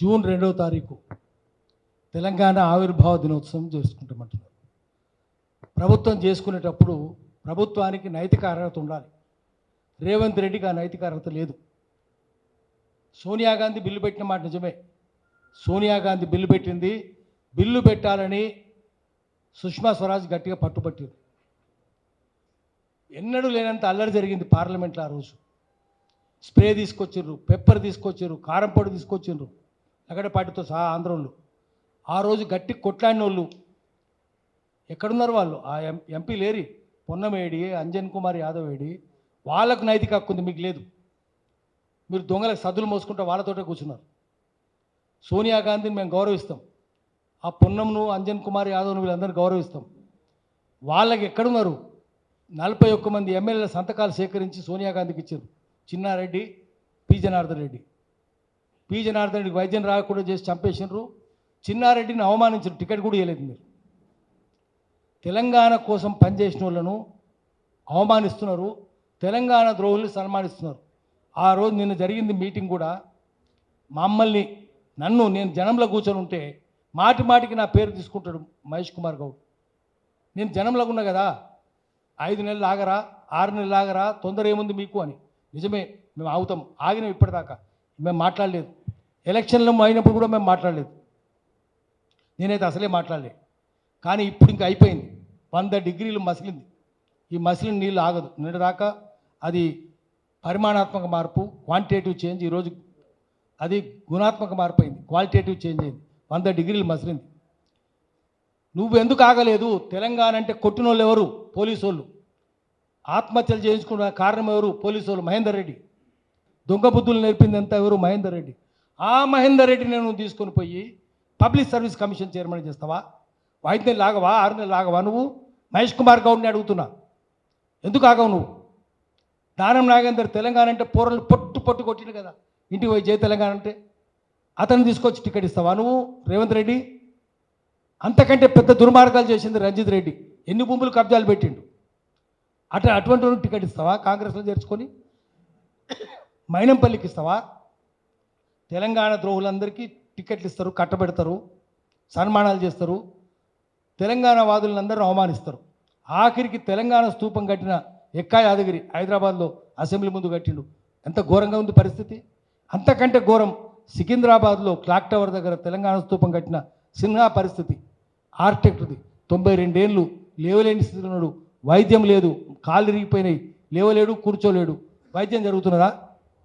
June రెండవ తారీఖు తెలంగాణ ఆవిర్భావ దినోత్సవం చేసుకుంటామంటున్నారు ప్రభుత్వం చేసుకునేటప్పుడు ప్రభుత్వానికి నైతిక అర్హత ఉండాలి. రేవంత్ రెడ్డికి ఆ నైతిక అర్హత లేదు. సోనియా గాంధీ బిల్లు పెట్టిన మాట నిజమే. సోనియా గాంధీ బిల్లు పెట్టింది. బిల్లు పెట్టాలని సుష్మా స్వరాజ్ గట్టిగా పట్టుపట్టింది ఎన్నడూ లేనంత అల్లరి జరిగింది పార్లమెంట్లో ఆ రోజు. స్ప్రే తీసుకొచ్చిర్రు పెప్పర్ తీసుకొచ్చిర్రు కారం పొడి లగడపాటితో సహా ఆంధ్రోళ్ళు. ఆ రోజు గట్టి కొట్లాడిన వాళ్ళు ఎక్కడున్నారు వాళ్ళు? ఆ ఎం ఎంపీ లేరి పొన్నమేడి అంజన్ కుమార్ యాదవ్ ఏడి. వాళ్ళకు నైతిక హక్కు ఉంది మీకు లేదు. మీరు దొంగలకు సద్దులు మోసుకుంటే వాళ్ళతోటే కూర్చున్నారు. సోనియా గాంధీని మేము గౌరవిస్తాం. ఆ పొన్నంను అంజన్ కుమార్ యాదవ్ను వీళ్ళందరినీ గౌరవిస్తాం. వాళ్ళకి ఎక్కడున్నారు? నలభై ఒక్క మంది ఎమ్మెల్యేల సంతకాలు సేకరించి సోనియా గాంధీకి ఇచ్చారు. చిన్నారెడ్డి పి. జనార్దన్ రెడ్డి. పి జనార్దన్ రెడ్డికి వైద్యం రాకుండా చేసి చంపేసినారు. చిన్నారెడ్డిని అవమానించారు టికెట్ కూడా ఇవ్వలేదు మీరు. తెలంగాణ కోసం పనిచేసిన వాళ్ళను అవమానిస్తున్నారు. తెలంగాణ ద్రోహుల్ని సన్మానిస్తున్నారు. ఆ రోజు నిన్న జరిగింది మీటింగ్ కూడా మమ్మల్ని నన్ను నేను జనంలో కూర్చొని ఉంటే మాటి మాటికి నా పేరు తీసుకుంటాడు మహేష్ కుమార్ గౌడ్. నేను జనంలో ఉన్నా కదా ఐదు నెలలు ఆగరా ఆరు నెలలు ఆగరా తొందర ఏముంది మీకు అని. నిజమే మేము ఆగుతాం ఆగినాం ఇప్పటిదాకా. మేము మాట్లాడలేదు. ఎలక్షన్లు అయినప్పుడు కూడా మేము మాట్లాడలేదు. నేనైతే అసలే మాట్లాడలేదు కానీ ఇప్పుడు ఇంకా అయిపోయింది. వంద డిగ్రీలు మసిలింది. ఈ మసిలిన నీళ్ళు ఆగదు. నిన్నదాకా అది పరిమాణాత్మక మార్పు క్వాంటిటేటివ్ చేంజ్ ఈరోజు అది గుణాత్మక మార్పు అయింది. క్వాలిటేటివ్ చేంజ్ అయింది. వంద డిగ్రీలు మసిలింది. నువ్వు ఎందుకు ఆగలేదు? తెలంగాణ అంటే కొట్టిన వాళ్ళు ఎవరు? పోలీసు వాళ్ళు ఆత్మహత్యలు చేయించుకున్న కారణం ఎవరు? పోలీసు వాళ్ళు మహేందర్ రెడ్డి. దొంగ బుద్ధులు నేర్పింది ఎంత ఎవరు మహేందర్ రెడ్డి? ఆ మహేందర్ రెడ్డిని నువ్వు తీసుకొని పోయి పబ్లిక్ సర్వీస్ కమిషన్ చైర్మన్ చేస్తావా? ఐదు నెలలు ఆగవా? ఆరు నెలలు లాగవా నువ్వు? మహేష్ కుమార్ గౌడ్ని అడుగుతున్నా. ఎందుకు ఆగవు నువ్వు? దానం నాగేందర్ తెలంగాణ అంటే పూరలు పొట్టు పొట్టు కొట్టిండు కదా. ఇంటికి పోయి జయ తెలంగాణ అంటే అతను తీసుకొచ్చి టికెట్ ఇస్తావా నువ్వు? రేవంత్ రెడ్డి? అంతకంటే పెద్ద దుర్మార్గాలు చేసింది రంజిత్ రెడ్డి. ఎన్ని భూములు కబ్జాలు పెట్టిండు? అట అటువంటి టికెట్ ఇస్తావా కాంగ్రెస్లో చేర్చుకొని? మైనంపల్లికి ఇస్తావా? తెలంగాణ ద్రోహులందరికీ టికెట్లు ఇస్తారు కట్టబెడతారు సన్మానాలు చేస్తారు తెలంగాణ వాదులందరూ అవమానిస్తారు. ఆఖరికి తెలంగాణ స్తూపం కట్టిన ఎక్కా యాదగిరి హైదరాబాద్లో అసెంబ్లీ ముందు కట్టిండు. ఎంత ఘోరంగా ఉంది పరిస్థితి? అంతకంటే ఘోరం సికింద్రాబాద్లో క్లాక్ టవర్ దగ్గర తెలంగాణ స్తూపం కట్టిన సిన్హా పరిస్థితి. ఆర్కిటెక్ట్ది. తొంభై రెండేళ్ళు లేవలేని స్థితిలో ఉన్నాడు. వైద్యం లేదు. కాళ్ళు ఇరిగిపోయినాయి లేవలేడు కూర్చోలేడు. వైద్యం జరుగుతున్నదా?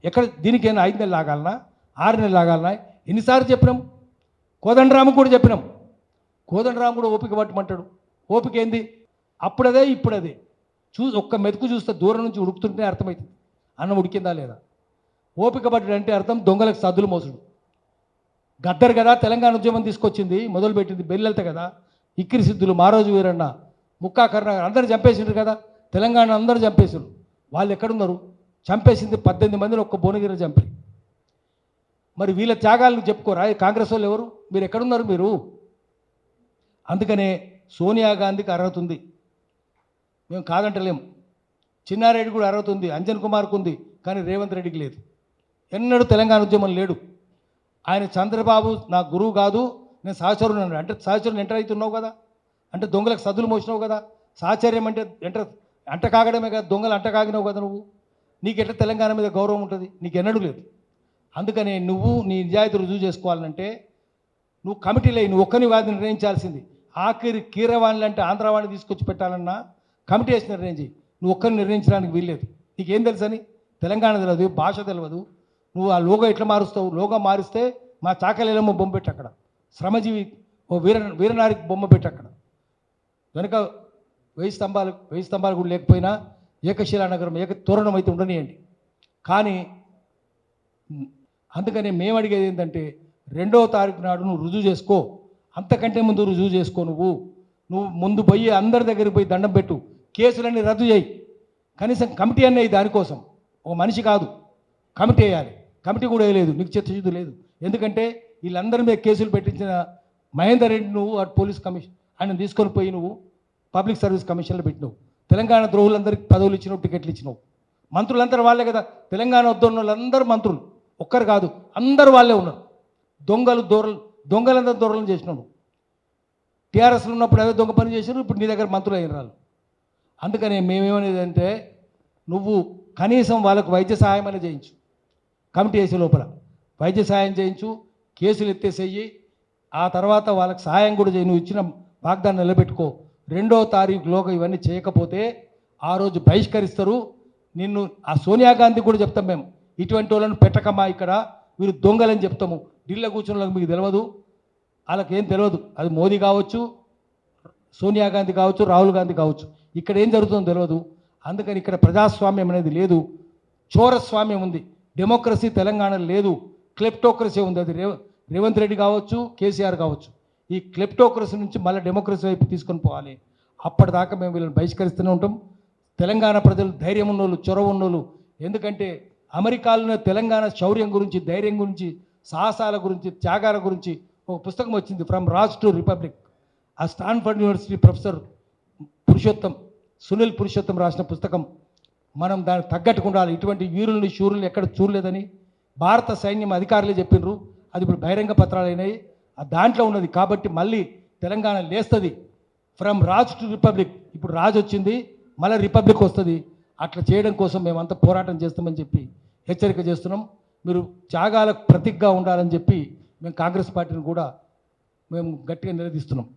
ఎక్కడ దీనికైనా ఐదు నెలలు ఆగాలనా? ఆరు నెలలు ఆగాలనా? ఎన్నిసార్లు చెప్పినాం? కోదండరాము కూడా చెప్పినాం. కోదండరాము కూడా ఓపిక పట్టమంటాడు. ఓపిక ఏంది? అప్పుడదే ఇప్పుడదే. చూ ఒక్క మెతుకు చూస్తే దూరం నుంచి ఉడుకుతుంటే అర్థమవుతుంది అన్నం ఉడికిందా లేదా? ఓపిక పట్టుడు అంటే అర్థం దొంగలకు సద్దులు మోసుడు. గద్దర్ కదా తెలంగాణ ఉద్యమం తీసుకొచ్చింది మొదలుపెట్టింది బెల్లెల్త కదా ఇక్కిరి సిద్ధులు మారోజు వీరన్న ముక్కా కరుణాకర్ అందరూ చంపేసిండ్రు కదా తెలంగాణ అందరూ చంపేసారు వాళ్ళు ఎక్కడున్నారు? చంపేసింది పద్దెనిమిది మందిని ఒక్క భువనగిరి చంపి. మరి వీళ్ళ త్యాగాలను చెప్పుకోరా? కాంగ్రెస్ వాళ్ళు ఎవరు? మీరు ఎక్కడున్నారు మీరు? అందుకనే సోనియా గాంధీకి అర్హత ఉంది. మేము కాదంటలేం. చిన్నారెడ్డి కూడా అర్హత ఉంది. అంజన్ కుమార్కు ఉంది. కానీ రేవంత్ రెడ్డికి లేదు. ఎన్నడూ తెలంగాణ ఉద్యమం లేడు. ఆయన చంద్రబాబు నా గురువు కాదు. నేను సహచరుడు అంటే సహచరుని ఎంటర్ అవుతున్నావు కదా? అంటే దొంగలకు సద్దులు మోసినావు కదా? సాహచర్యం అంటే ఎంటర్ అంట కాగడమే కదా? దొంగలు అంట కాగినావు కదా నువ్వు? నీకు ఎట్లా తెలంగాణ మీద గౌరవం ఉంటుంది? నీకు ఎన్నడూ లేదు. అందుకని నువ్వు నీ నిజాయితీ రుజువు చేసుకోవాలంటే నువ్వు కమిటీలో నువ్వు ఒక్కని వాది నిర్ణయించాల్సింది. ఆఖరి కీరవాణి అంటే ఆంధ్రవాణి తీసుకొచ్చి పెట్టాలన్నా కమిటీ వేసి నిర్ణయం చేయి నువ్వు ఒక్కరిని నిర్ణయించడానికి వీల్లేదు. నీకేం తెలుసని తెలంగాణ తెలియదు భాష తెలియదు నువ్వు ఆ లోగో ఎట్లా మారుస్తావు? లోగో మారిస్తే మా చాకలేలమ్మ బొమ్మ పెట్టి అక్కడ. శ్రమజీవి ఓ వీర వీరనారికి బొమ్మ పెట్టి అక్కడ. వెనుక వెయ్యి స్తంభాలు వెయ్యి స్తంభాలు కూడా లేకపోయినా ఏకశిలా నగరం ఏక తోరణం అయితే ఉండనియండి. కానీ అందుకని మేము అడిగేది ఏంటంటే రెండవ తారీఖు నాడు నువ్వు రుజువు చేసుకో. అంతకంటే ముందు రుజువు చేసుకో నువ్వు. నువ్వు ముందు పోయి అందరి దగ్గరికి పోయి దండం పెట్టు. కేసులన్నీ రద్దు చేయి. కనీసం కమిటీ అన్నది దానికోసం. ఒక మనిషి కాదు. కమిటీ వేయాలి. కమిటీ కూడా వేయలేదు. నీకు చిత్తశుద్ధి లేదు. ఎందుకంటే వీళ్ళందరి మీద కేసులు పెట్టించిన మహేందర్ రెడ్డి నువ్వు అటు పోలీస్ కమిషన్ ఆయన తీసుకొని పోయి నువ్వు పబ్లిక్ సర్వీస్ కమిషన్లో పెట్టినావు. తెలంగాణ ద్రోహులందరికీ పదవులు ఇచ్చినావు టికెట్లు ఇచ్చినావు. మంత్రులందరూ వాళ్ళే కదా. తెలంగాణ వద్ద వాళ్ళందరూ మంత్రులు. ఒక్కరు కాదు అందరు వాళ్ళే ఉన్నారు. దొంగలు దొరలు దొంగలందరూ దొరలను చేసినాడు టీఆర్ఎస్లో ఉన్నప్పుడు అదే దొంగ పని చేసినారు ఇప్పుడు నీ దగ్గర మంత్రులు అయిన రాళ్ళు అందుకని మేమేమనేది అంటే నువ్వు కనీసం వాళ్ళకు వైద్య సహాయం అనేది చేయించు. కమిటీ వేసే లోపల వైద్య సహాయం చేయించు కేసులు ఎత్తేసేయి. ఆ తర్వాత వాళ్ళకి సహాయం కూడా చేయి. నువ్వు ఇచ్చిన వాగ్దాన్ని నిలబెట్టుకో. రెండో తారీఖులోగా ఇవన్నీ చేయకపోతే ఆ రోజు బహిష్కరిస్తారు. నిన్ను ఆ సోనియా గాంధీ కూడా చెప్తాం మేము. ఇటువంటి వాళ్ళని పెట్టకమ్మా ఇక్కడ. వీరు దొంగలని చెప్తాము. ఢిల్లీ కూర్చున్న వాళ్ళకి మీకు తెలియదు వాళ్ళకేం తెలియదు అది మోదీ కావచ్చు సోనియా గాంధీ కావచ్చు రాహుల్ గాంధీ కావచ్చు. ఇక్కడ ఏం జరుగుతుందో తెలియదు అందుకని ఇక్కడ ప్రజాస్వామ్యం అనేది లేదు. చోరస్వామ్యం ఉంది. డెమోక్రసీ తెలంగాణలో లేదు. క్లెప్టోక్రసీ ఉంది. అది రేవంత్ రెడ్డి కావచ్చు కేసీఆర్ కావచ్చు. ఈ క్లెప్టోక్రసీ నుంచి మళ్ళీ డెమోక్రసీ వైపు తీసుకొని పోవాలి. అప్పటిదాకా మేము వీళ్ళని బహిష్కరిస్తూనే ఉంటాం. తెలంగాణ ప్రజలు ధైర్యం ఉన్నోళ్ళు చొరవ ఉన్నోళ్ళు. ఎందుకంటే అమెరికాలోనే తెలంగాణ శౌర్యం గురించి ధైర్యం గురించి సాహసాల గురించి త్యాగాల గురించి ఒక పుస్తకం వచ్చింది ఫ్రమ్ రాజ్ టు రిపబ్లిక్. ఆ Stanford university professor Purushottam Sunil Purushottam రాసిన పుస్తకం మనం దానికి తగ్గట్టుకు ఉండాలి. ఇటువంటి వీరుల్ని శూరుల్ని ఎక్కడ చూడలేదని భారత సైన్యం అధికారులే చెప్పినారు. అది ఇప్పుడు బహిరంగ పత్రాలు అయినాయి దాంట్లో ఉన్నది కాబట్టి మళ్ళీ తెలంగాణ లేస్తుంది. ఫ్రమ్ రాజ్ టు రిపబ్లిక్ ఇప్పుడు రాజు వచ్చింది మళ్ళీ రిపబ్లిక్ వస్తుంది. అట్లా చేయడం కోసం మేమంతా పోరాటం చేస్తామని చెప్పి హెచ్చరిక చేస్తున్నాం. మీరు త్యాగాలకు ప్రతిగ్గా ఉండాలని చెప్పి మేము కాంగ్రెస్ పార్టీని కూడా మేము గట్టిగా నిలదీస్తున్నాం.